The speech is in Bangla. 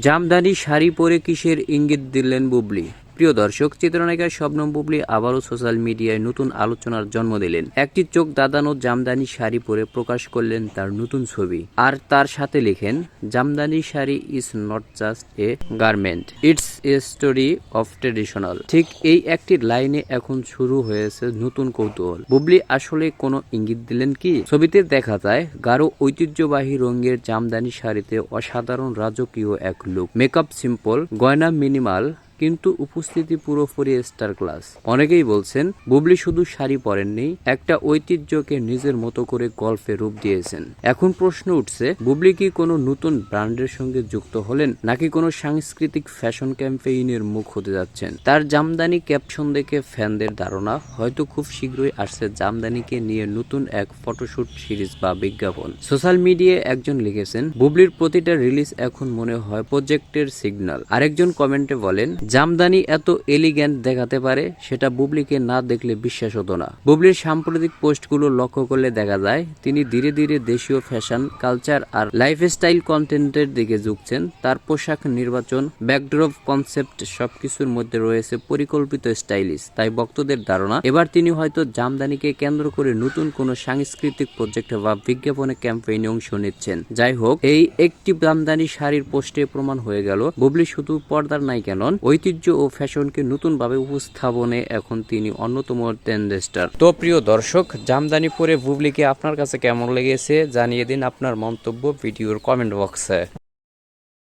জামদানি শাড়ি পরে কিসের ইঙ্গিত দিলেন বুবলি? প্রিয় দর্শক, চিত্রনায়িকা শবনম বুবলি আবারও সোশ্যাল মিডিয়ায় নতুন আলোচনার জন্ম দিলেন। একটি চোখ দাদানো জামদানি শাড়ি পরে প্রকাশ করলেন তার নতুন ছবি। আর তার সাথে লিখেন, Jamdani sari is not just a garment, it's a story of traditional. ঠিক এই একটি লাইনে এখন শুরু হয়েছে নতুন কৌতূহল। বুবলি আসলে কোনো ইঙ্গিত দিলেন কি? ছবিতে দেখা যায়, গাঢ় ঐতিহ্যবাহী রঙের জামদানি শাড়িতে অসাধারণ রাজকীয় এক লুক মেকআপ সিম্পল গয়না মিনিমাল কিন্তু উপস্থিতি পুরোপুরি স্টার ক্লাস অনেকেই বলছেন, বুবলি শুধু শাড়ি পরেননি, একটা ঐতিহ্যকে নিজের মতো করে গল্পে রূপ দিয়েছেন। এখন প্রশ্ন উঠছে, বুবলি কি কোনো নতুন ব্র্যান্ডের সঙ্গে যুক্ত হলেন, নাকি কোনো সাংস্কৃতিক ফ্যাশন ক্যাম্পেইনের মুখ হতে যাচ্ছেন? তার জামদানি ক্যাপশন দেখে ফ্যানদের ধারণা, হয়তো খুব শীঘ্রই আসছে জামদানিকে নিয়ে নতুন এক ফটোশুট সিরিজ বা বিজ্ঞাপন। সোশ্যাল মিডিয়ায় একজন লিখেছেন, বুবলির প্রতিটা রিলিজ এখন মনে হয় প্রজেক্টের সিগন্যাল। আরেকজন কমেন্টে বলেন জামদানি এত এলিগ্যান্ট দেখাতে পারে, সেটা বুবলিকে না দেখলে বিশ্বাস হতো না। বুবলির সাম্প্রতিক পোস্টগুলো লক্ষ্য করলে দেখা যায়, তিনি ধীরে ধীরে দেশীয় ফ্যাশন কালচার আর লাইফস্টাইল কন্টেন্টের দিকে ঝুঁকছেন। তার পোশাক নির্বাচন ব্যাকড্রপ কনসেপ্ট সবকিছুর মধ্যে রয়েছে পরিকল্পিত স্টাইলিশ। তাই ভক্তদের ধারণা, এবার তিনি হয়তো জামদানিকে কেন্দ্র করে নতুন কোনো সাংস্কৃতিক প্রজেক্ট বা বিজ্ঞাপনে ক্যাম্পেইনে অংশ নিচ্ছেন। যাই হোক, এই একটি জামদানি শাড়ির পোস্টে প্রমাণ হয়ে গেল, বুবলি শুধু পর্দার নায়িকা নন ঐতিহ্য ও ফ্যাশনকে নতুনভাবে উপস্থাপনে এখন তিনি অন্যতম ট্রেন্ডস্টার। তো প্রিয় দর্শক জামদানি পরে বুবলিকে আপনার কাছে কেমন লেগেছে জানিয়ে দিন আপনার মন্তব্য ভিডিওর কমেন্ট বক্সে।